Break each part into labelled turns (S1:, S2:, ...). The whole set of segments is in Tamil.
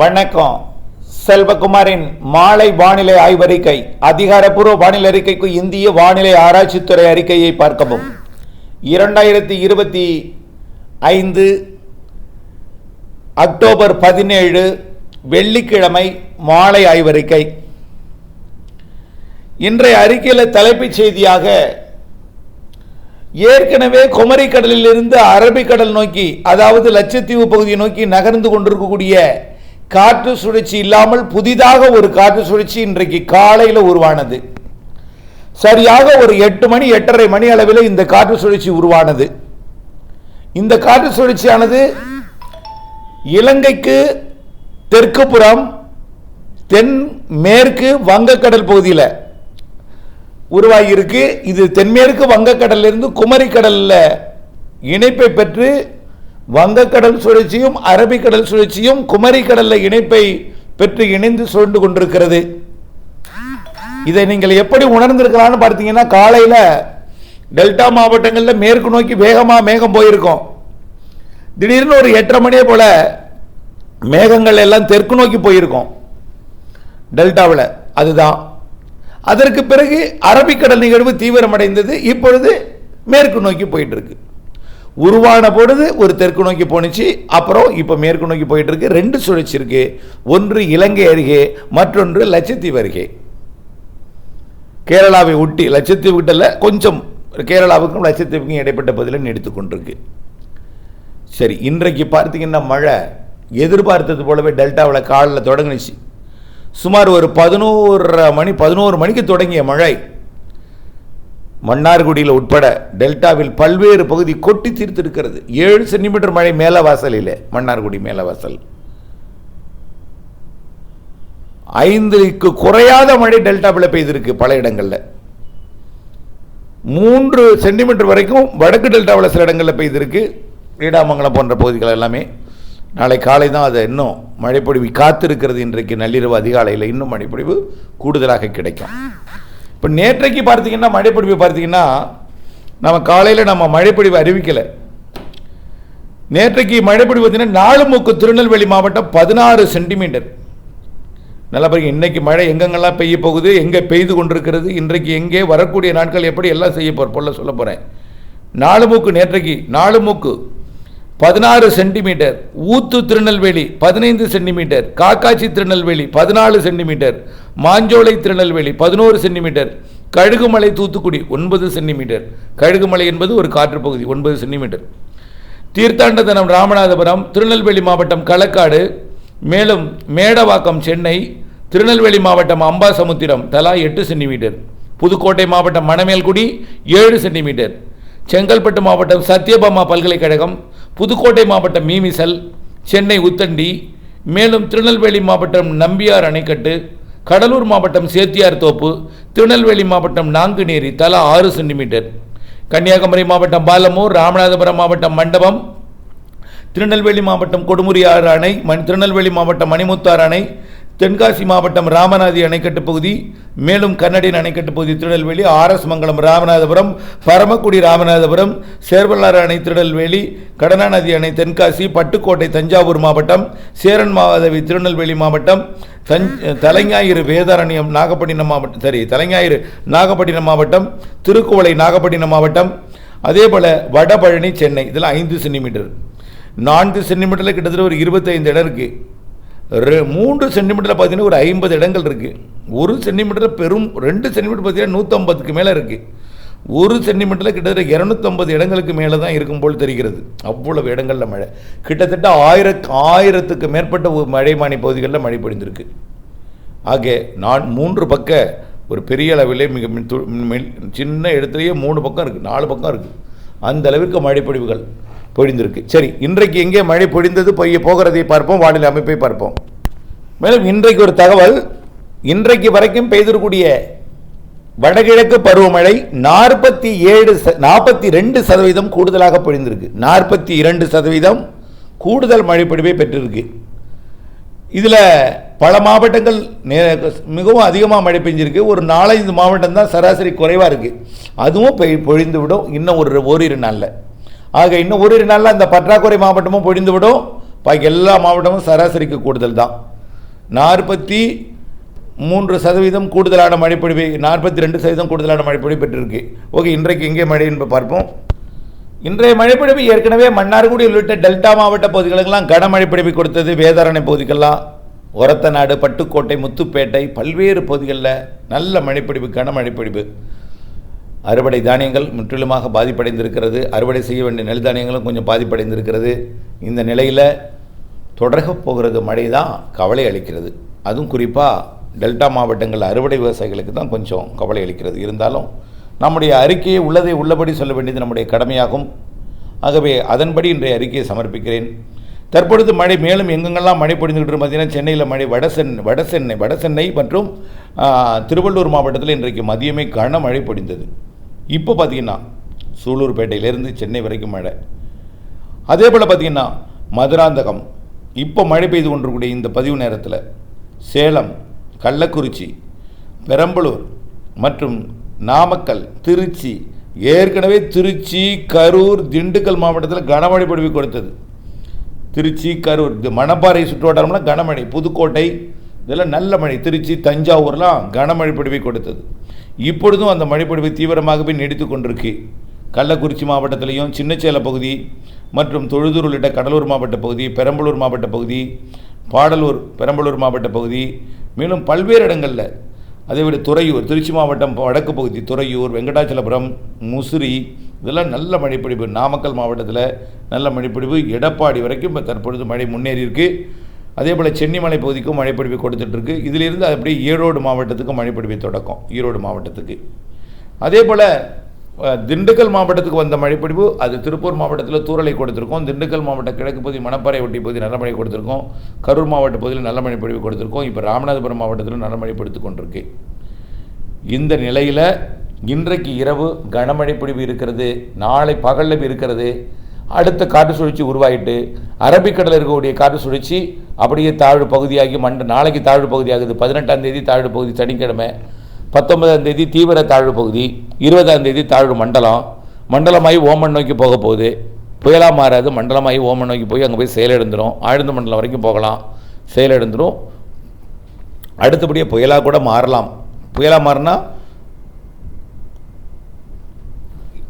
S1: வணக்கம். செல்வகுமாரின் மாலை வானிலை ஆய்வறிக்கை அதிகாரப்பூர்வ வானிலை அறிக்கைக்கு இந்திய வானிலை ஆராய்ச்சித்துறை அறிக்கையை பார்க்கவும். இரண்டாயிரத்தி இருபத்தி ஐந்து அக்டோபர் பதினேழு வெள்ளிக்கிழமை மாலை ஆய்வறிக்கை. இன்றைய அறிக்கையில் தலைப்புச் செய்தியாக ஏற்கனவே குமரிக்கடலில் இருந்து அரபிக்கடல் நோக்கி அதாவது லட்சத்தீவு பகுதியை நோக்கி நகர்ந்து கொண்டிருக்கக்கூடிய காற்று சுழற்சி இல்லாமல் புதிதாக ஒரு காற்று சுழற்சி இன்றைக்கு காலையில் உருவானது. சரியாக ஒரு எட்டு மணி எட்டரை மணி அளவில் இந்த காற்று சுழற்சி உருவானது. இந்த காற்று சுழற்சியானது இலங்கைக்கு தெற்கு புறம் தென் மேற்கு வங்கக்கடல் பகுதியில் உருவாகியிருக்கு. இது தென்மேற்கு வங்கக்கடல்ல குமரிக்கடலில் இணைப்பை பெற்று வங்கக்கடல் சுழற்சியும் அரபிக்கடல் சுழற்சியும் குமரி கடல்ல இணைப்பை பெற்று இணைந்து சுழண்டு கொண்டிருக்கிறது. இதை நீங்கள் எப்படி உணர்ந்திருக்கலாம்னு பார்த்தீங்கன்னா காலையில் டெல்டா மாவட்டங்களில் மேற்கு நோக்கி வேகமாக மேகம் போயிருக்கோம். திடீர்னு ஒரு எட்டரை மணியே போல மேகங்கள் எல்லாம் தெற்கு நோக்கி போயிருக்கோம். டெல்டாவில். அதுதான். அதற்கு பிறகு அரபிக்கடல் நிகழ்வு தீவிரமடைந்தது. இப்பொழுது மேற்கு நோக்கி போயிட்டு இருக்கு. உருவான பொழுது ஒரு தெற்கு நோக்கி போணுச்சு அப்புறம் இப்போ மேற்கு நோக்கி போயிட்டு இருக்கு ரெண்டு சுழற்சி இருக்கு. ஒன்று இலங்கை அருகே மற்றொன்று லட்சத்தீவு அருகே. கேரளாவை ஒட்டி லட்சத்தீவு கிட்டல கொஞ்சம் கேரளாவுக்கும் லட்சத்தீவுக்கும் இடைப்பட்ட பகுதியில் எடுத்துக்கொண்டிருக்கு கொண்டிருக்கு. சரி இன்றைக்கு பார்த்தீங்கன்னா மழை. எதிர்பார்த்தது போலவே டெல்டாவில் காலில் தொடங்குனுச்சு. சுமார் ஒரு பதினோரு மணி பதினோரு மணிக்கு தொடங்கிய மழை. மன்னார்குடியில் உட்பட டெல்டாவில் பல்வேறு பகுதி கொட்டி தீர்த்திருக்கிறது. ஏழு சென்டிமீட்டர் மழை மேலவாசலில் மன்னார்குடி மேலவாசல். ஐந்துக்கு குறையாத மழை டெல்டாவில் பெய்திருக்கு பல இடங்களில். மூன்று சென்டிமீட்டர் வரைக்கும் வடக்கு டெல்டாவில் சில இடங்களில் பெய்திருக்கு. நீடாமங்கலம் போன்ற பகுதிகள் எல்லாமே. நாளை காலை தான் அது இன்னும் மழைப்பொழிவு காத்திருக்கிறது. இன்றைக்கு நள்ளிரவு அதிகாலையில் இன்னும் மழைப்பொழிவு கூடுதலாக கிடைக்கும். இப்போ நேற்றைக்கு பார்த்தீங்கன்னா மழைப்பொழிவு பார்த்தீங்கன்னா நம்ம காலையில் நம்ம மழைப்பிடிவு அறிவிக்கலை. நேற்றைக்கு மழைப்பொழிவு பார்த்தீங்கன்னா நாலுமுக்கு திருநெல்வேலி மாவட்டம் பதினாறு சென்டிமீட்டர். நல்லா பாருங்க இன்னைக்கு மழை எங்கெங்கெல்லாம் பெய்ய போகுது எங்கே பெய்து கொண்டிருக்கிறது இன்றைக்கு எங்கே வரக்கூடிய நாட்கள் எப்படி எல்லாம் செய்ய போகிற பொருளை சொல்ல போகிறேன் நாலுமுக்கு நேற்றைக்கு நாலுமுக்கு பதினாறு சென்டிமீட்டர் ஊத்து திருநெல்வேலி பதினைந்து சென்டிமீட்டர் காக்காச்சி திருநெல்வேலி பதினாலு சென்டிமீட்டர் மாஞ்சோலை திருநெல்வேலி பதினோரு சென்டிமீட்டர் கழுகுமலை தூத்துக்குடி ஒன்பது சென்டிமீட்டர். கழுகுமலை என்பது ஒரு காற்று பகுதி ஒன்பது சென்டிமீட்டர். தீர்த்தாண்டதனம் ராமநாதபுரம் திருநெல்வேலி மாவட்டம் களக்காடு மேலும் மேடவாக்கம் சென்னை திருநெல்வேலி மாவட்டம் அம்பாசமுத்திரம் தலா எட்டு சென்டிமீட்டர். புதுக்கோட்டை மாவட்டம் மணமேல்குடி ஏழு சென்டிமீட்டர். செங்கல்பட்டு மாவட்டம் சத்யபாமா பல்கலைக்கழகம் புதுக்கோட்டை மாவட்டம் மீமிசல் சென்னை உத்தண்டி மேலும் திருநெல்வேலி மாவட்டம் நம்பியார் அணைக்கட்டு கடலூர் மாவட்டம் சேத்தியார் தோப்பு திருநெல்வேலி மாவட்டம் நாங்குநேரி தலா ஆறு சென்டிமீட்டர். கன்னியாகுமரி மாவட்டம் பாலமூர் ராமநாதபுரம் மாவட்டம் மண்டபம் திருநெல்வேலி மாவட்டம் கொடுமுறியாறு அணை மண் திருநெல்வேலி மாவட்டம் மணிமுத்தாறு அணை தென்காசி மாவட்டம் ராமநாதி அணைக்கட்டு பகுதி மேலும் கன்னடின் அணைக்கட்டு பகுதி திருநெல்வேலி ஆர்எஸ் மங்கலம் ராமநாதபுரம் பரமக்குடி ராமநாதபுரம் சேர்வல்லாறு அணை திருநெல்வேலி கடனாநதி அணை தென்காசி பட்டுக்கோட்டை தஞ்சாவூர் மாவட்டம் சேரன் மாதவி திருநெல்வேலி மாவட்டம் தஞ் தலைஞாயிறு வேதாரண்யம் நாகப்பட்டினம் மாவட்டம் சரி தலைஞாயிறு நாகப்பட்டினம் மாவட்டம் திருக்குவளை நாகப்பட்டினம் மாவட்டம் அதே போல் வடபழனி சென்னை இதெல்லாம் ஐந்து சென்டிமீட்டர். நான்கு சென்டிமீட்டரில் கிட்டத்தட்ட ஒரு இருபத்தைந்து இடம் இருக்குது ரெ- மூன்று சென்டிமீட்டரில் பார்த்தீங்கன்னா ஒரு ஐம்பது இடங்கள் இருக்குது ஒரு சென்டிமீட்டரில் பெரும் ரெண்டு சென்டிமீட்டர் பார்த்தீங்கன்னா நூற்றம்பதுக்கு மேலே இருக்குது ஒரு சென்டிமீட்டரில் கிட்டத்தட்ட இரநூத்தம்பது இடங்களுக்கு மேலே தான் இருக்கும் போல் தெரிகிறது. அவ்வளவு இடங்களில் மழை. கிட்டத்தட்ட ஆயிர ஆயிரத்துக்கு மேற்பட்ட ஒரு மழைமானி பகுதிகளில் மழை பொழிந்திருக்கு. ஆக நான் மூன்று பக்க ஒரு பெரிய அளவிலே மிக மின் து- மின் சின்ன இடத்துலையே மூணு பக்கம் இருக்குது நாலு பக்கம் இருக்குது அந்த அளவிற்கு மழைப்பொழிவுகள் பொழிந்திருக்கு. சரி இன்றைக்கு எங்கே மழை பொழிந்தது? பொய்ய போகிறதை பார்ப்போம் வானிலை அமைப்பை பார்ப்போம். மேலும் இன்றைக்கு ஒரு தகவல் இன்றைக்கு வரைக்கும் பெய்திருக்கூடிய வடகிழக்கு பருவமழை நாற்பத்தி ஏழு நாற்பத்தி ரெண்டு சதவீதம் கூடுதலாக பொழிந்திருக்கு. நாற்பத்தி இரண்டு சதவீதம் கூடுதல் மழைப்பொழிவை பெற்றிருக்கு. இதில் பல மாவட்டங்கள் நே- மிகவும் அதிகமாக மழை பெஞ்சிருக்கு. ஒரு நாலஞ்சு மாவட்டம் தான் சராசரி குறைவாக இருக்குது அதுவும் பெய் பொழிந்து விடும் இன்னும் ஒரு ஓரிரு நாளில். ஆக இன்னும் ஒரு நாளில் அந்த பற்றாக்குறை மாவட்டமும் பொழிந்துவிடும். பாக்கி எல்லா மாவட்டமும் சராசரிக்கு கூடுதல் தான் நாற்பத்தி மூன்று சதவீதம் கூடுதலான மழைப்பொழிவை நாற்பத்தி ரெண்டு சதவீதம் கூடுதலான மழைப்பொழிவு பெற்றிருக்கு. ஓகே இன்றைக்கு எங்கே மழை என்று பார்ப்போம். இன்றைய மழைப்பொழிவு ஏற்கனவே மன்னார்குடி உள்ளிட்ட டெல்டா மாவட்ட பகுதிகளுக்கெல்லாம் கனமழை கொடுத்தது. வேதாரணை பகுதிக்கெல்லாம் ஒரத்தநாடு பட்டுக்கோட்டை முத்துப்பேட்டை பல்வேறு பகுதிகளில் நல்ல மழைப்பொழிவு கனமழைப்பொழிவு அறுவடை தானியங்கள் முற்றிலுமாக பாதிப்படைந்திருக்கிறது. அறுவடை செய்ய வேண்டிய நெல் தானியங்களும் கொஞ்சம் பாதிப்படைந்திருக்கிறது. இந்த நிலையில் தொடரப் போகிறது மழை தான் கவலை அளிக்கிறது. அதுவும் குறிப்பாக டெல்டா மாவட்டங்களில் அறுவடை விவசாயிகளுக்கு தான் கொஞ்சம் கவலை அளிக்கிறது. இருந்தாலும் நம்முடைய அறிக்கையை உள்ளதை உள்ளபடி சொல்ல வேண்டியது நம்முடைய கடமையாகும். ஆகவே அதன்படி இன்றைய அறிக்கையை சமர்ப்பிக்கிறேன். தற்பொழுது மழை மேலும் எங்கெங்கெல்லாம் மழை பொழிந்துகிட்டு பார்த்தீங்கன்னா சென்னையில் மழை வடசென் வடசென்னை வடசென்னை மற்றும் திருவள்ளூர் மாவட்டத்தில் இன்றைக்கு மதியமே கன மழை பொழிந்தது. இப்போ பார்த்தீங்கன்னா சூலூர்பேட்டையிலேருந்து சென்னை வரைக்கும் மழை. அதே போல் பார்த்தீங்கன்னா மதுராந்தகம் இப்போ மழை பெய்து கொண்டிருக்கக்கூடிய இந்த பதிவு நேரத்தில் சேலம் கள்ளக்குறிச்சி பெரம்பலூர் மற்றும் நாமக்கல் திருச்சி ஏற்கனவே திருச்சி கரூர் திண்டுக்கல் மாவட்டத்தில் கனமழை பொழிவு கொடுத்தது. திருச்சி கரூர் இது மணப்பாறை சுற்றுவட்டாரம்லாம் கனமழை. புதுக்கோட்டை இதெல்லாம் நல்ல மழை. திருச்சி தஞ்சாவூர்லாம் கனமழை பொழிவை கொடுத்தது. இப்பொழுதும் அந்த மழைப்பொழிவு தீவிரமாகவே நீடித்து கொண்டிருக்கு. கள்ளக்குறிச்சி மாவட்டத்திலையும் சின்னச்சேல பகுதி மற்றும் தொழுதூர் உள்ளிட்ட கடலூர் மாவட்ட பகுதி பெரம்பலூர் மாவட்ட பகுதி பாடலூர் பெரம்பலூர் மாவட்ட பகுதி மேலும் பல்வேறு இடங்களில். அதேவிட துறையூர் திருச்சி மாவட்டம் வடக்கு பகுதி துறையூர் வெங்கடாச்சலபுரம் முசிறி இதெல்லாம் நல்ல மழைப்பொழிவு. நாமக்கல் மாவட்டத்தில் நல்ல மழைப்பொழிவு. எடப்பாடி வரைக்கும் இப்போ தற்பொழுது மழை முன்னேறி இருக்குது அதே போல் சென்னிமலை பகுதிக்கும் மழைப்பொழிவு கொடுத்துட்ருக்கு இதிலிருந்து அப்படியே ஈரோடு மாவட்டத்துக்கும் மழைப்பொழிவு தொடக்கம். ஈரோடு மாவட்டத்துக்கு. அதே போல் திண்டுக்கல் மாவட்டத்துக்கு வந்த மழைப்பொழிவு அது திருப்பூர் மாவட்டத்தில் தூறலை கொடுத்துருக்கோம். திண்டுக்கல் மாவட்ட கிழக்கு பகுதி மணப்பாறை ஒட்டி பகுதி நல்ல மழை கொடுத்துருக்கோம். கரூர் மாவட்ட பகுதியில் நல்ல மழைப்பிடிவு கொடுத்துருக்கோம். இப்போ ராமநாதபுரம் மாவட்டத்தில் நல்ல மழை பொழித்து கொண்டிருக்கு. இந்த நிலையில் இன்றைக்கு இரவு கனமழை பொழிவு இருக்கிறது. நாளை பகலில் இருக்கிறது. அடுத்த காற்று சுழற்சி உருவாகிட்டு அரபிக்கடலில் இருக்கக்கூடிய காற்று சுழற்சி அப்படியே தாழ்வு பகுதியாகி மண்ட நாளைக்கு தாழ்வு பகுதியாகுது. பதினெட்டாம் தேதி தாழ்வு பகுதி சனிக்கிழமை பத்தொன்பதாம் தேதி தீவிர தாழ்வு பகுதி இருபதாம் தேதி தாழ்வு மண்டலம். மண்டலமாகி ஓமன் நோக்கி போக போகுது. புயலாக மாறாது மண்டலமாகி ஓமன் நோக்கி போய் அங்கே போய் செயலிழந்துடும் ஆழ்ந்த மண்டலம் வரைக்கும் போகலாம். செயலிழந்துடும் அடுத்தபடியாக புயலாக கூட மாறலாம். புயலாக மாறினா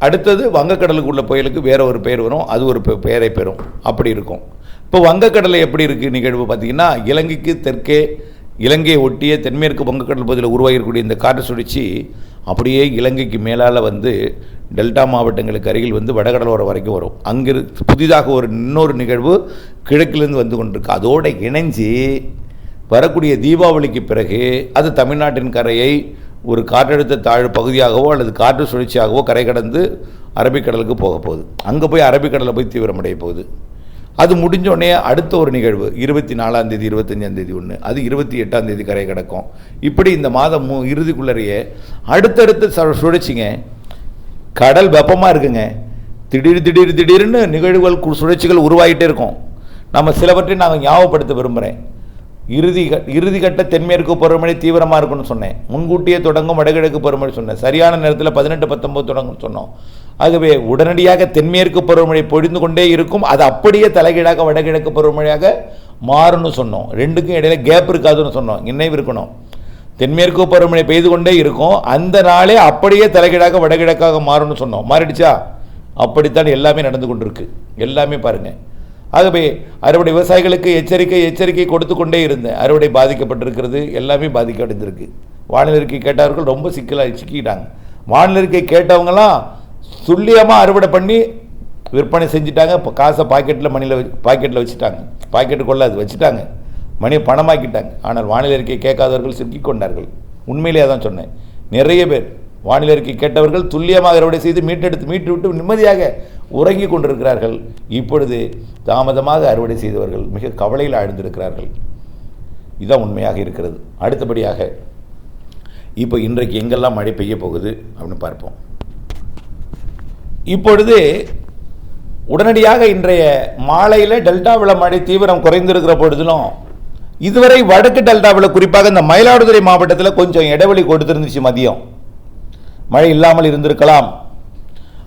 S1: அடுத்தது வங்கக்கடலுக்கு உள்ள புயலுக்கு வேற ஒரு பெயர் வரும். அது ஒரு பெ- பெயரை பெறும். அப்படி இருக்கும். இப்போ வங்கக்கடலை எப்படி இருக்குது நிகழ்வு பார்த்தீங்கன்னா இலங்கைக்கு தெற்கே இலங்கையை ஒட்டிய தென்மேற்கு வங்கக்கடல் பகுதியில் உருவாகிருக்கக்கூடிய இந்த காற்று சுழற்சி அப்படியே இலங்கைக்கு மேலால் வந்து டெல்டா மாவட்டங்களுக்கு அருகில் வந்து வடகடலோரம் வரைக்கும் வரும். அங்கிரு புதிதாக ஒரு இன்னொரு நிகழ்வு கிழக்கிலிருந்து வந்து கொண்டிருக்கு. அதோடு இணைஞ்சு வரக்கூடிய தீபாவளிக்கு பிறகு அது தமிழ்நாட்டின் கரையை ஒரு காற்றழுத்த தாழ்வு பகுதியாகவோ அல்லது காற்று சுழற்சியாகவோ கரை கடந்து அரபிக்கடலுக்கு போக போகுது. அங்கே போய் அரபிக்கடலில் போய் தீவிரமடைய போகுது. அது முடிஞ்சோடனே அடுத்த ஒரு நிகழ்வு இருபத்தி நாலாம் தேதி இருபத்தஞ்சாம் தேதி ஒன்று அது இருபத்தி எட்டாம் தேதி கரை கிடக்கும். இப்படி இந்த மாதம் மு இறுதிக்குள்ளறையே அடுத்தடுத்து சுழற்சிங்க. கடல் வெப்பமாக இருக்குங்க. திடீர் திடீர் திடீர்னு நிகழ்வுகள் சுழற்சிகள் உருவாகிட்டே இருக்கும். நம்ம சிலவற்றை நாங்கள் ஞாபகப்படுத்த விரும்புகிறேன் இறுதி க- இறுதி கட்ட தென்மேற்கு பருவமழை தீவிரமாக இருக்கும்னு சொன்னேன். முன்கூட்டியே தொடங்கும் வடகிழக்கு பருவமழை சொன்னேன். சரியான நேரத்தில் பதினெட்டு பத்தொம்போது தொடங்கும்னு சொன்னோம். ஆகவே உடனடியாக தென்மேற்கு பருவமழை பொழிந்து கொண்டே இருக்கும். அது அப்படியே தலைகீழாக வடகிழக்கு பருவமழையாக மாறும்னு சொன்னோம். ரெண்டுக்கும் இடையில கேப் இருக்காதுன்னு சொன்னோம். நினைவு இருக்கணும். தென்மேற்கு பருவமழை பெய்து கொண்டே இருக்கும். அந்த நாளே அப்படியே தலைகீழாக வடகிழக்காக மாறும்னு சொன்னோம். மாறிடுச்சா? அப்படித்தான் எல்லாமே நடந்து கொண்டிருக்கு. எல்லாமே பாருங்கள் ஆகவே அறுவடை விவசாயிகளுக்கு எச்சரிக்கை எச்சரிக்கை கொடுத்து கொண்டே இருந்தேன். அறுவடை பாதிக்கப்பட்டிருக்கிறது எல்லாமே பாதிக்கப்படைந்திருக்கு வானிலைக்கு கேட்டவர்கள் ரொம்ப சிக்கலாக சிக்கிட்டாங்க. வானிலைக்கு அறிக்கை கேட்டவங்கலாம் துல்லியமாக அறுவடை பண்ணி விற்பனை செஞ்சுட்டாங்க. இப்போ காசை பாக்கெட்டில் மணியில் பாக்கெட்டில் வச்சுட்டாங்க. பாக்கெட்டுக்குள்ளே அது வச்சுட்டாங்க. மணியை பணமாக்கிட்டாங்க. ஆனால் வானிலை அறிக்கை கேட்காதவர்கள் சிக்கிக் கொண்டார்கள். உண்மையிலேயே தான் சொன்னேன். நிறைய பேர் வானிலை அறிக்கை கேட்டவர்கள் துல்லியமாக அறுவடை செய்து மீட்டெடுத்து மீட்டு விட்டு நிம்மதியாக உறங்கிக் கொண்டிருக்கிறார்கள். இப்பொழுது தாமதமாக அறுவடை செய்தவர்கள் மிக கவலையில் ஆழ்ந்திருக்கிறார்கள். இதுதான் உண்மையாக இருக்கிறது. அடுத்தபடியாக இப்போ இன்றைக்கு எங்கெல்லாம் மழை பெய்ய போகுது அப்படின்னு பார்ப்போம். இப்பொழுது உடனடியாக இன்றைய மாலையில் டெல்டாவில் மழை தீவிரம் குறைந்திருக்கிற பொழுதிலும் இதுவரை வடக்கு டெல்டாவில் குறிப்பாக இந்த மயிலாடுதுறை மாவட்டத்தில் கொஞ்சம் இடைவெளி கொடுத்திருந்துச்சு மதியம். மழை இல்லாமல் இருந்திருக்கலாம்.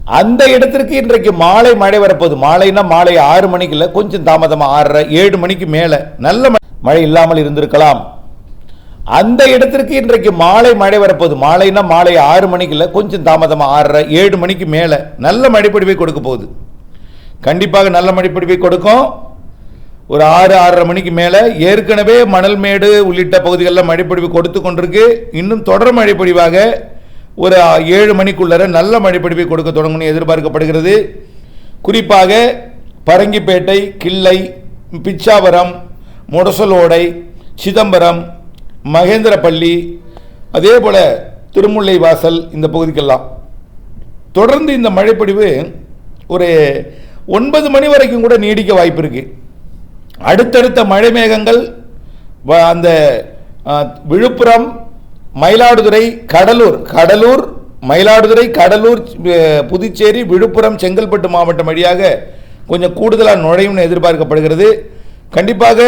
S1: அந்த இடத்திற்கு இன்றைக்கு மாலை மழை வரப்போகுது. மாலைன்னா மாலை ஆறு மணிக்கு இல்லை கொஞ்சம் தாமதமாக ஆறரை ஏழு மணிக்கு மேலே நல்ல ம- மழை இல்லாமல் இருந்திருக்கலாம். அந்த இடத்திற்கு இன்றைக்கு மாலை மழை வரப்போகுது. மாலைன்னா மாலை ஆறு மணிக்கு இல்லை கொஞ்சம் தாமதமாக ஆறரை ஏழு மணிக்கு மேலே நல்ல மழைப்பொழிவை கொடுக்க போகுது. கண்டிப்பாக நல்ல மழைப்பொழிவை கொடுக்கும். ஒரு ஆறு ஆறரை மணிக்கு மேலே ஏற்கனவே மணல் மேடு உள்ளிட்ட பகுதிகளில் மழைப்பொழிவு கொடுத்து கொண்டிருக்கு. இன்னும் தொடர் மழைப்பொழிவாக ஒரு ஏழு மணிக்குள்ளர நல்ல மழைப்பொழிவை கொடுக்க தொடங்கணும் எதிர்பார்க்கப்படுகிறது. குறிப்பாக பரங்கிப்பேட்டை கிள்ளை பிச்சாவரம் முடசலோடை சிதம்பரம் மகேந்திரப்பள்ளி அதே போல் திருமுல்லை வாசல் இந்த பகுதிக்கெல்லாம். தொடர்ந்து இந்த மழைப்பொழிவு ஒரு ஒன்பது மணி வரைக்கும் கூட நீடிக்க வாய்ப்பு இருக்குது அடுத்தடுத்த மழை மேகங்கள் வ- அந்த விழுப்புரம் மயிலாடுதுறை கடலூர். கடலூர் மயிலாடுதுறை கடலூர் புதுச்சேரி விழுப்புரம் செங்கல்பட்டு மாவட்டம் வழியாக கொஞ்சம் கூடுதலாக நுழையும்னு எதிர்பார்க்கப்படுகிறது. கண்டிப்பாக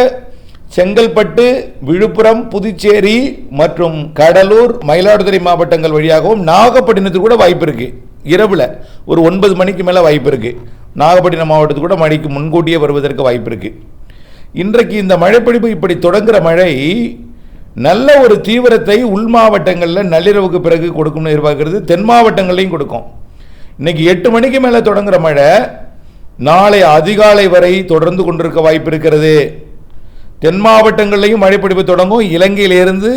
S1: செங்கல்பட்டு விழுப்புரம் புதுச்சேரி மற்றும் கடலூர் மயிலாடுதுறை மாவட்டங்கள் வழியாகவும் நாகப்பட்டினத்துக்கு கூட வாய்ப்பு இருக்குது இரவில் ஒரு ஒன்பது மணிக்கு மேலே வாய்ப்பு இருக்குது நாகப்பட்டினம் மாவட்டத்துக்கு கூட மழைக்கு முன்கூட்டியே வருவதற்கு வாய்ப்பு இருக்குது இன்றைக்கு இந்த மழைப்பிடிப்பு இப்படி தொடங்குகிற மழை நல்ல ஒரு தீவிரத்தை உள் மாவட்டங்களில் நள்ளிரவுக்கு பிறகு கொடுக்கும்னு எதிர்பார்க்கிறது தென் மாவட்டங்கள்லையும் கொடுக்கும். இன்னைக்கு எட்டு மணிக்கு மேலே தொடங்குற மழை நாளை அதிகாலை வரை தொடர்ந்து கொண்டிருக்க வாய்ப்பு இருக்கிறது. தென் மாவட்டங்கள்லையும் மழைப்பிடிப்பு தொடங்கும். இலங்கையிலிருந்து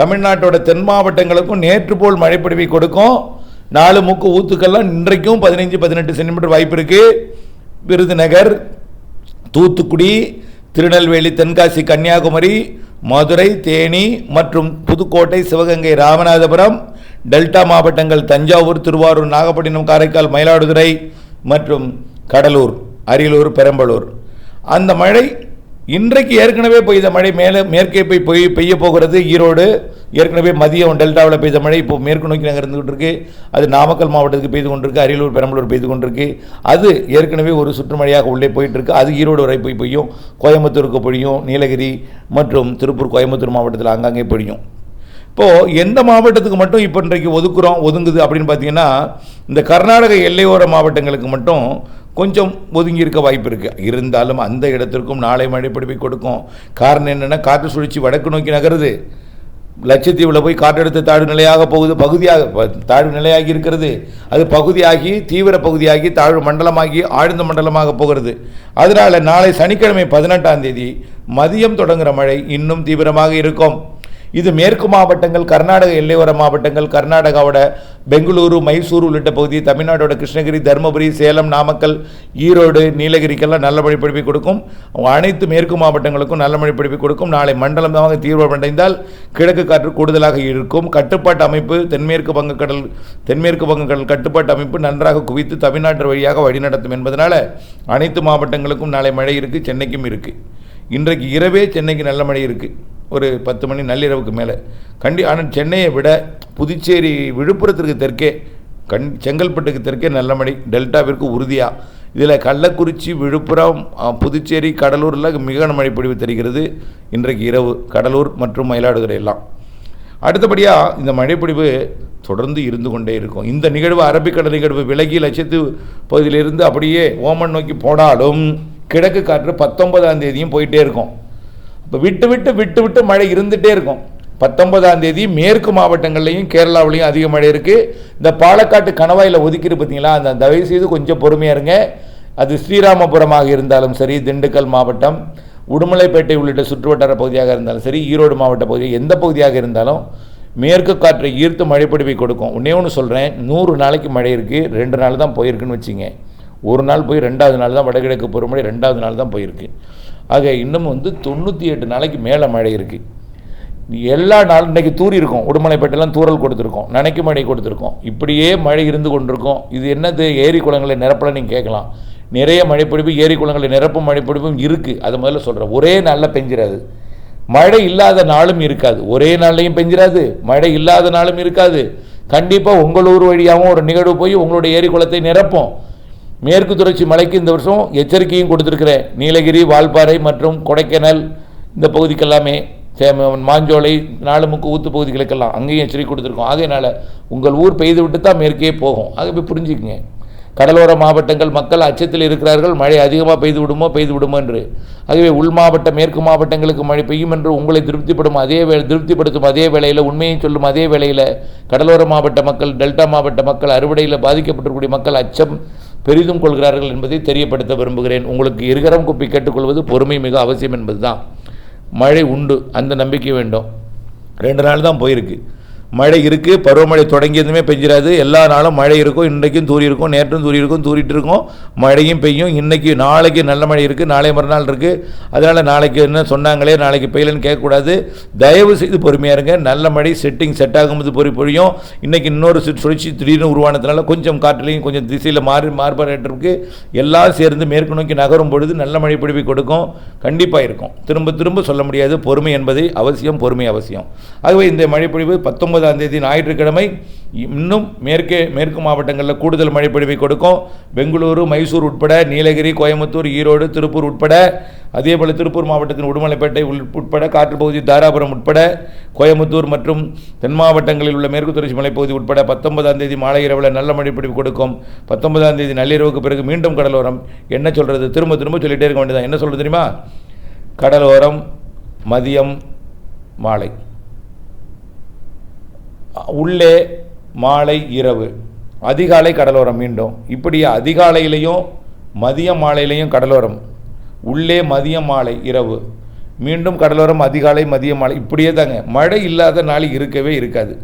S1: தமிழ்நாட்டோட தென் மாவட்டங்களுக்கும் நேற்று போல் மழைப்பிடிப்பை கொடுக்கும். நாலு மூக்கு ஊத்துக்கெல்லாம் இன்றைக்கும் பதினைஞ்சு பதினெட்டு சென்டிமீட்டர் வாய்ப்பு இருக்குது விருதுநகர் தூத்துக்குடி திருநெல்வேலி தென்காசி கன்னியாகுமரி மதுரை தேனி மற்றும் புதுக்கோட்டை சிவகங்கை ராமநாதபுரம் டெல்டா மாவட்டங்கள் தஞ்சாவூர் திருவாரூர் நாகப்பட்டினம் காரைக்கால் மயிலாடுதுறை மற்றும் கடலூர் அரியலூர் பெரம்பலூர். அந்த மழை இன்றைக்கு ஏற்கனவே பெய்த மழை மேலே மேற்கே போய் பெய் பெய்ய போகிறது. ஈரோடு ஏற்கனவே மதியம் டெல்டாவில் பெய்த மழை இப்போ மேற்கு நோக்கி நகர்ந்துகிட்டு இருக்கு அது நாமக்கல் மாவட்டத்துக்கு பெய்து கொண்டிருக்கு. அரியலூர் பெரம்பலூர் பெய்து கொண்டிருக்கு. அது ஏற்கனவே ஒரு சுற்றுமழையாக உள்ளே போயிட்டுருக்கு. அது ஈரோடு வரை போய் பெய்யும். கோயம்புத்தூருக்கு பொழியும். நீலகிரி மற்றும் திருப்பூர் கோயம்புத்தூர் மாவட்டத்தில் அங்கங்கே பொழியும். இப்போது எந்த மாவட்டத்துக்கு மட்டும் இப்போ இன்றைக்கு ஒதுக்குறோம் ஒதுங்குது அப்படின்னு பார்த்தீங்கன்னா இந்த கர்நாடக எல்லையோர மாவட்டங்களுக்கு மட்டும் கொஞ்சம் ஒதுங்கி இருக்க வாய்ப்பு இருக்குது இருந்தாலும் அந்த இடத்திற்கும் நாளை மழை பிடிப்பை கொடுக்கும். காரணம் என்னென்னா காற்று சுழற்சி வடக்கு நோக்கி நகருது. லட்சத்தீவில் போய் காற்றழுத்த தாழ்வு நிலையாக போகுது. பகுதியாக தாழ்வு நிலையாகி இருக்கிறது. அது பகுதியாகி தீவிர பகுதியாகி தாழ்வு மண்டலமாகி ஆழ்ந்த மண்டலமாக போகிறது. அதனால் நாளை சனிக்கிழமை பதினெட்டாம் தேதி மதியம் தொடங்குகிற மழை இன்னும் தீவிரமாக இருக்கும். இது மேற்கு மாவட்டங்கள் கர்நாடக எல்லையோர மாவட்டங்கள் கர்நாடகாவோட பெங்களூரு மைசூர் உள்ளிட்ட பகுதி தமிழ்நாடோட கிருஷ்ணகிரி தருமபுரி சேலம் நாமக்கல் ஈரோடு நீலகிரிக்கெல்லாம் நல்ல மழை கொடுக்கும். அனைத்து மேற்கு மாவட்டங்களுக்கும் நல்ல மழை கொடுக்கும். நாளை மண்டலமாக தீவிரமடைந்தால் கிழக்கு காற்று கூடுதலாக இருக்கும். கட்டுப்பாட்டு அமைப்பு தென்மேற்கு வங்கக்கடல் தென்மேற்கு வங்கக்கடல் கட்டுப்பாட்டு அமைப்பு நன்றாக குவித்து தமிழ்நாட்டு வழியாக வழிநடத்தும் என்பதனால் அனைத்து மாவட்டங்களுக்கும் நாளை மழை இருக்குது சென்னைக்கும் இருக்குது இன்றைக்கு இரவே சென்னைக்கு நல்ல மழை இருக்குது ஒரு பத்து மணி நள்ளிரவுக்கு மேலே. கண்டி ஆனால் சென்னையை விட புதுச்சேரி விழுப்புரத்திற்கு தெற்கே கண் செங்கல்பட்டுக்கு தெற்கே நல்ல மழை டெல்டாவிற்கு உறுதியாக இதில் கள்ளக்குறிச்சி விழுப்புரம் புதுச்சேரி கடலூரில் மிக மழை பொழிவு தெரிகிறது. இன்றைக்கு இரவு கடலூர் மற்றும் மயிலாடுதுறை எல்லாம். அடுத்தபடியாக இந்த மழைப்பொழிவு தொடர்ந்து இருந்து கொண்டே இருக்கும். இந்த நிகழ்வு அரபிக்கடல் நிகழ்வு விலகி லட்சத்து பகுதியிலிருந்து அப்படியே ஓமன் நோக்கி போனாலும் கிழக்கு காற்று பத்தொன்பதாம் தேதியும் போயிட்டே இருக்கும். இப்போ விட்டு விட்டு விட்டு விட்டு மழை இருந்துகிட்டே இருக்கும். பத்தொன்பதாம் தேதி மேற்கு மாவட்டங்கள்லையும் கேரளாவிலையும் அதிக மழை இருக்குது இந்த பாலக்காட்டு கணவாயில் ஒதுக்கிட்டு பார்த்தீங்களா அந்த தயவு செய்து கொஞ்சம் பொறுமையாக இருங்க. அது ஸ்ரீராமபுரமாக இருந்தாலும் சரி திண்டுக்கல் மாவட்டம் உடுமலைப்பேட்டை உள்ளிட்ட சுற்றுவட்டார பகுதியாக இருந்தாலும் சரி ஈரோடு மாவட்ட பகுதி எந்த பகுதியாக இருந்தாலும் மேற்கு காற்றை ஈர்த்து மழைப்பொழிவை கொடுக்கும். ஒன்றே ஒன்று சொல்கிறேன் நூறு நாளைக்கு மழை இருக்குது ரெண்டு நாள் தான் போயிருக்குன்னு வச்சுங்க. ஒரு நாள் போய் ரெண்டாவது நாள் தான் வடகிழக்கு பருவமழை ரெண்டாவது நாள் தான் போயிருக்கு. ஆக இன்னும் வந்து தொண்ணூற்றி எட்டு நாளைக்கு மேலே மழை இருக்குது எல்லா நாளும் இன்றைக்கி தூரி இருக்கும் உடுமலைப்பேட்டெல்லாம் தூறல் கொடுத்துருக்கோம். நனைக்கு மழை கொடுத்துருக்கோம். இப்படியே மழை இருந்து கொண்டிருக்கும். இது என்னது? ஏரி குளங்களை நிரப்பல நீங்கள் கேட்கலாம். நிறைய மழைப்பிடிப்பு ஏரி குளங்களை நிரப்பும் மழைப்பிடிப்பும் இருக்குது அது முதல்ல சொல்கிறேன் ஒரே நாளில் பெஞ்சிராது. மழை இல்லாத நாளும் இருக்காது. ஒரே நாள்லையும் பெஞ்சிராது. மழை இல்லாத நாளும் இருக்காது. கண்டிப்பாக உங்கள் ஊர் வழியாகவும் ஒரு நிகழ்வு போய் உங்களுடைய ஏரி குளத்தை நிரப்போம். மேற்கு தொடர்ச்சி மலைக்கு இந்த வருஷம் எச்சரிக்கையும் கொடுத்துருக்கிறேன். நீலகிரி வால்பாறை மற்றும் கொடைக்கானல் இந்த பகுதிக்கெல்லாமே சே- மாஞ்சோலை நாலுமுக்கு ஊத்து பகுதிகளுக்கெல்லாம் அங்கேயும் எச்சரிக்கை கொடுத்துருக்கோம். ஆகையினால் உங்கள் ஊர் பெய்து விட்டு தான் மேற்கே போகும். ஆகவே போய் புரிஞ்சுக்குங்க. கடலோர மாவட்டங்கள் மக்கள் அச்சத்தில் இருக்கிறார்கள். மழை அதிகமாக பெய்து விடுமோ பெய்து விடுமோ என்று ஆகவே உள் மாவட்ட மேற்கு மாவட்டங்களுக்கு மழை பெய்யும் என்று உங்களை திருப்திப்படும் அதே வே திருப்திப்படுத்தும் அதே வேளையில் உண்மையை சொல்லும் அதே வேளையில் கடலோர மாவட்ட மக்கள் டெல்டா மாவட்ட மக்கள் அறுவடையில் பாதிக்கப்பட்டிருக்கக்கூடிய மக்கள் அச்சம் பெரிதும் கொள்கிறார்கள் என்பதை தெரியப்படுத்த விரும்புகிறேன். உங்களுக்கு இருகரம் குப்பி கேட்டுக்கொள்வது பொறுமை மிக அவசியம் என்பதுதான். மழை உண்டு அந்த நம்பிக்கை வேண்டும். ரெண்டு நாள் தான் போயிருக்கு. மழை இருக்குது பருவமழை தொடங்கியதுமே பெஞ்சிடாது எல்லா நாளும் மழை இருக்கும் இன்றைக்கும் தூரி இருக்கும் நேற்றும் தூரி இருக்கும் தூரிட்டு இருக்கும். மழையும் பெய்யும். இன்றைக்கி நாளைக்கு நல்ல மழை இருக்குது நாளை மறுநாள் இருக்குது அதனால் நாளைக்கு என்ன சொன்னாங்களே நாளைக்கு பெய்யலன்னு கேட்கக்கூடாது. தயவு செய்து பொறுமையாக இருங்க. நல்ல மழை செட்டிங் செட் ஆகும்போது பொறி பொழியும். இன்றைக்கி இன்னொரு சுழற்சி திடீர்னு உருவானதுனால கொஞ்சம் காற்றுலையும் கொஞ்சம் திசையில் மாறி மாறுபாடு எல்லாம் சேர்ந்து மேற்கு நோக்கி நகரும் பொழுது நல்ல மழை பிடிப்பை கொடுக்கும். கண்டிப்பாக இருக்கும். திரும்ப திரும்ப சொல்ல முடியாது. பொறுமை என்பதை அவசியம் பொறுமை அவசியம். ஆகவே இந்த மழைப்பொழிவு பத்தொன்பதாம் தேதி ஞாயிற்றுக்கிழமை இன்னும் மேற்கே மேற்கு மாவட்டங்களில் கூடுதல் மழைப்பொழிவை கொடுக்கும். பெங்களூரு மைசூர் உட்பட நீலகிரி கோயம்புத்தூர் ஈரோடு திருப்பூர் உட்பட அதே போல் திருப்பூர் மாவட்டத்தின் உடுமலைப்பேட்டை உட்பட காற்றுப்பகுதி தாராபுரம் உட்பட கோயம்புத்தூர் மற்றும் தென் மாவட்டங்களில் உள்ள மேற்கு தொடர்ச்சி மலைப்பகுதி உட்பட பத்தொன்பதாம் தேதி மாலை இரவில் நல்ல மழைப்பொழிவு கொடுக்கும். பத்தொன்பதாம் தேதி நள்ளிரவுக்கு பிறகு மீண்டும் கடலோரம். என்ன சொல்கிறது திரும்ப திரும்ப சொல்லிட்டே இருக்க வேண்டியதான் என்ன சொல்கிறது தெரியுமா? கடலோரம் மதியம் மாலை. உள்ளே மாலை இரவு. அதிகாலை கடலோரம் மீண்டும். இப்படி அதிகாலையிலையும் மதியம் மாலையிலையும் கடலோரம். உள்ளே மதியம் மாலை இரவு. மீண்டும் கடலோரம் அதிகாலை மதியம் மாலை. இப்படியே தாங்க. மழை இல்லாத நாள் இருக்கவே இருக்காது.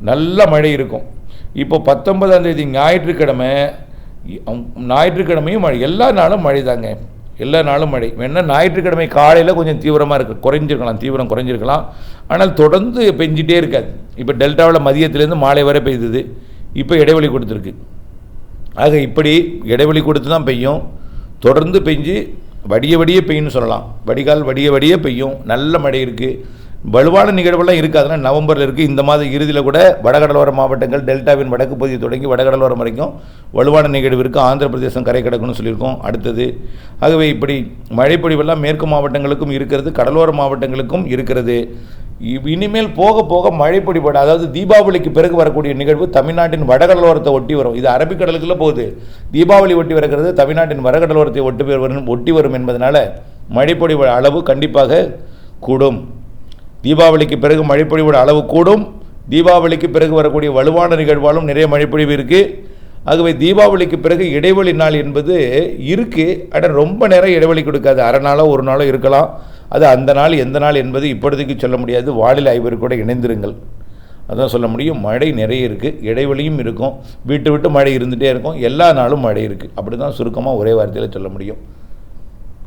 S1: நல்ல மழை இருக்கும். இப்போ பத்தொன்பதாம் தேதி ஞாயிற்றுக்கிழமை ஞாயிற்றுக்கிழமையும் மழை. எல்லா நாளும் மழை தாங்க எல்லா நாளும் மழை. வேணால் ஞாயிற்றுக்கிழமை காலையில் கொஞ்சம் தீவிரமாக இருக்குது குறைஞ்சிருக்கலாம் தீவிரம் குறைஞ்சிருக்கலாம். ஆனால் தொடர்ந்து பெஞ்சிட்டே இருக்காது. இப்போ டெல்டாவில் மதியத்துலேருந்து மாலை வரை பெய்யுது இப்போ இடைவெளி கொடுத்துருக்கு. ஆக இப்படி இடைவெளி கொடுத்து தான் பெய்யும். தொடர்ந்து பெஞ்சு வடிய வடிய பெய்யும்னு சொல்லலாம். வடிகால் வடிய வடிய பெய்யும். நல்ல மழை இருக்குது வலுவான நிகழ்வுலாம் இருக்காதுன்னா நவம்பரில் இருக்குது இந்த மாத இறுதியில் கூட வடகடலோர மாவட்டங்கள் டெல்டாவின் வடக்கு பகுதி தொடங்கி வடகடலோரம் வரைக்கும் வலுவான நிகழ்வு இருக்குது ஆந்திர பிரதேசம் கரை கிடக்குன்னு சொல்லியிருக்கோம். அடுத்தது ஆகவே இப்படி மழைப்பொழிவெல்லாம் மேற்கு மாவட்டங்களுக்கும் இருக்கிறது கடலோர மாவட்டங்களுக்கும் இருக்கிறது. இனிமேல் போக போக மழைப்பொழிவோட அதாவது தீபாவளிக்கு பிறகு வரக்கூடிய நிகழ்வு தமிழ்நாட்டின் வடகடலோரத்தை ஒட்டி வரும். இது அரபிக்கடலுக்குள்ள போகுது. தீபாவளி ஒட்டி வருகிறது தமிழ்நாட்டின் வடகடலோரத்தை ஒட்டி வரும் ஒட்டி வரும் என்பதனால மழைப்பொடி அளவு கண்டிப்பாக கூடும். தீபாவளிக்கு பிறகு மழைப்பொழிவோட அளவு கூடும். தீபாவளிக்கு பிறகு வரக்கூடிய வலுவான நிகழ்வாலும் நிறைய மழைப்பொழிவு இருக்குது ஆகவே தீபாவளிக்கு பிறகு இடைவெளி நாள் என்பது இருக்குது ஆனால் ரொம்ப நேரம் இடைவெளி கொடுக்காது. அரை நாளோ ஒரு நாளோ இருக்கலாம். அது அந்த நாள் எந்த நாள் என்பது இப்பொழுதைக்கு சொல்ல முடியாது. வானிலை ஆய்வரு கூட இணைந்திருங்கள். அதான் சொல்ல முடியும். மழை நிறைய இருக்குது இடைவெளியும் இருக்கும். வீட்டு விட்டு மழை இருந்துகிட்டே இருக்கும். எல்லா நாளும் மழை இருக்குது அப்படி தான் சுருக்கமாக ஒரே வார்த்தையில் சொல்ல முடியும்.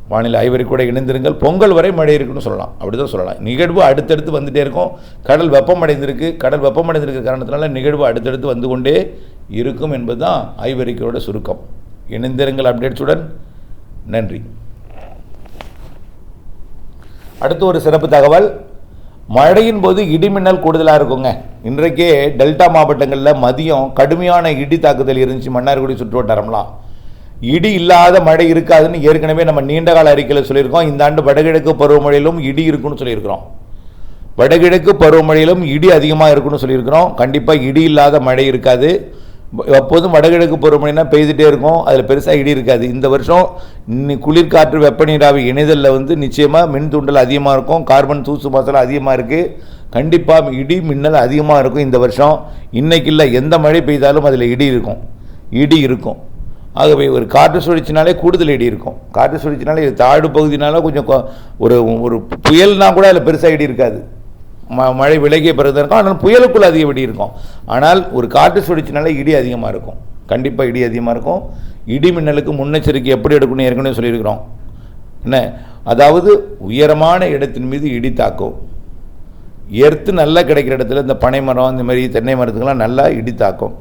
S1: வானிலை ஐவரி கூட இணைந்திருங்கள். பொங்கல் வரை மழை இருக்குன்னு சொல்லலாம். அப்படி தான் சொல்லலாம். நிகழ்வு அடுத்தடுத்து வந்துட்டே இருக்கும். கடல் வெப்பமடைந்திருக்கு. கடல் வெப்பமடைந்திருக்க காரணத்தினால நிகழ்வு அடுத்தடுத்து வந்து கொண்டே இருக்கும் என்பது தான் ஐவரிக்கையோட சுருக்கம். இணைந்திருங்கள் அப்டேட்ஸுடன். நன்றி. அடுத்து ஒரு சிறப்பு தகவல். மழையின் போது இடிமின்னல் கூடுதலாக இருக்குங்க. இன்றைக்கே டெல்டா மாவட்டங்களில் மதியம் கடுமையான இடி தாக்குதல் இருந்துச்சு. மன்னார்குடி சுற்றுவட்டாரம்லாம். இடி இல்லாத மழை இருக்காதுன்னு ஏற்கனவே நம்ம நீண்ட கால அறிக்கையில் சொல்லியிருக்கோம். இந்த ஆண்டு வடகிழக்கு பருவமழையிலும் இடி இருக்குன்னு சொல்லியிருக்கிறோம். வடகிழக்கு பருவமழையிலும் இடி அதிகமாக இருக்குன்னு சொல்லியிருக்கிறோம். கண்டிப்பாக இடி இல்லாத மழை இருக்காது. எப்போதும் வடகிழக்கு பருவமழைனா பெய்துட்டே இருக்கும். அதில் பெருசாக இடி இருக்காது. இந்த வருஷம் இன்னி- குளிர்காற்று வெப்பநீராவி இணைதலில் வந்து நிச்சயமாக மின் தூண்டல் அதிகமாக இருக்கும். கார்பன் தூசு மாசலாம் அதிகமாக இருக்குது கண்டிப்பாக இடி மின்னல் அதிகமாக இருக்கும் இந்த வருஷம். இன்னைக்கு இல்லை எந்த மழை பெய்தாலும் அதில் இடி இருக்கும். இடி இருக்கும். ஆகவே ஒரு காற்று சுழற்சினாலே கூடுதல் இடி இருக்கும். காற்று சுழற்சினாலே இது தாழ்வு பகுதினால கொஞ்சம் ஒரு ஒரு புயல்னால் கூட அதில் பெருசாக இடி இருக்காது. ம மழை விலகிய பிறகு தான் இருக்கும். ஆனால் புயலுக்குள்ள அதிக இடி இருக்கும். ஆனால் ஒரு காற்று சுழற்சினால இடி அதிகமாக இருக்கும். கண்டிப்பாக இடி அதிகமாக இருக்கும். இடி மின்னலுக்கு முன்னெச்சரிக்கை எப்படி எடுக்கணும்? ஏற்கனவே சொல்லியிருக்கிறோம். என்ன? அதாவது உயரமான இடத்தின் மீது இடி தாக்கும் எர்த்து நல்லா கிடைக்கிற இடத்துல இந்த பனை மரம் இந்த மாதிரி தென்னை மரத்துக்கெல்லாம் நல்லா இடி தாக்கும்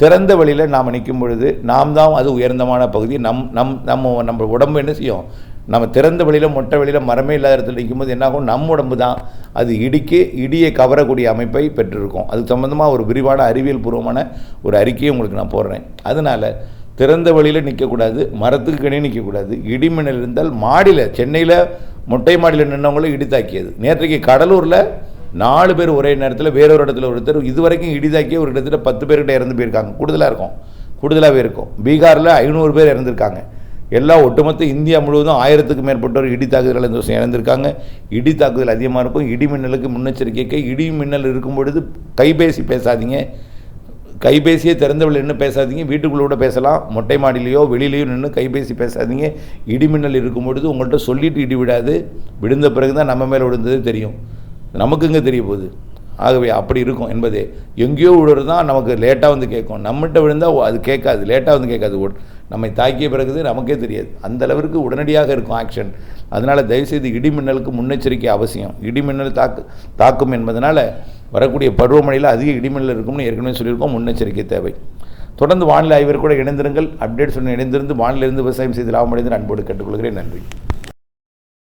S1: திறந்த வழியில் நாம் நிற்கும் பொழுது நாம் தான் அது உயர்ந்தமான பகுதி. நம் நம் நம்ம நம்ம உடம்பு என்ன செய்யும்? நம்ம திறந்த வழியில் மொட்டை வழியில் மரமே இல்லாத இடத்துல நிற்கும்போது என்னாகும் நம் உடம்பு தான் அது இடிக்கு இடியை கவரக்கூடிய அமைப்பை பெற்றிருக்கும். அது சம்மந்தமாக ஒரு விரிவான அறிவியல் பூர்வமான ஒரு அறிக்கையை உங்களுக்கு நான் போடுறேன். அதனால் திறந்த வழியில் நிற்கக்கூடாது மரத்துக்கு கணி நிற்கக்கூடாது. இடிமின்னல் இருந்தால் மாடியில் சென்னையில் மொட்டை மாடியில் நின்றவங்களும் இடி தாக்கியது. நேற்றைக்கு கடலூரில் நாலு பேர் ஒரே நேரத்தில் வேறொரு இடத்துல ஒருத்தர் இது வரைக்கும் இடிதாக்கி ஒரு இடத்துல பத்து பேர்கிட்ட இறந்து போயிருக்காங்க. கூடுதலாக இருக்கும். கூடுதலாகவே இருக்கும். பீகாரில் ஐநூறு பேர் இறந்துருக்காங்க. எல்லா ஒட்டுமொத்த இந்தியா முழுவதும் ஆயிரத்துக்கு மேற்பட்டோர் இடி தாக்குதல் இந்த வருஷம் இறந்திருக்காங்க இடி தாக்குதல் அதிகமாக இருக்கும். இடி மின்னலுக்கு முன்னெச்சரிக்கைக்கு இடி மின்னல் இருக்கும் பொழுது கைபேசி பேசாதீங்க. கைபேசியே திறந்தவள் நின்று பேசாதீங்க. வீட்டுக்குள்ளோட கூட பேசலாம். மொட்டை மாடியிலையோ வெளியிலையோ நின்று கைபேசி பேசாதீங்க. இடி மின்னல் இருக்கும் பொழுது உங்கள்கிட்ட சொல்லிட்டு இடி விடாது. விழுந்த பிறகு தான் நம்ம மேலே விழுந்தது தெரியும். நமக்குங்க தெரிய போகுது? ஆகவே அப்படி இருக்கும் என்பதே. எங்கேயோ விழுறது தான் நமக்கு லேட்டாக வந்து கேட்கும். நம்மகிட்ட விழுந்தால் அது கேட்காது. லேட்டாக வந்து கேட்காது. ஓ- நம்மை தாக்கிய பிறகு நமக்கே தெரியாது. அந்த அளவிற்கு உடனடியாக இருக்கும் ஆக்ஷன் அதனால் தயவுசெய்து இடி மின்னலுக்கு முன்னெச்சரிக்கை அவசியம். இடி மின்னல் தாக்கு தாக்கும் என்பதனால் வரக்கூடிய பருவமழையில் அதிக இடிமின்னல் இருக்கும்னு ஏற்கனவே சொல்லியிருக்கோம். முன்னெச்சரிக்கை தேவை. தொடர்ந்து வானிலை ஆய்வர் கூட இணைந்திருங்கள். அப்டேட் சொன்ன இணைந்திருந்து வானிலிருந்து விவசாயம் செய்து லாபமடைந்து அன்போடு கேட்டுக்கொள்கிறேன். நன்றி.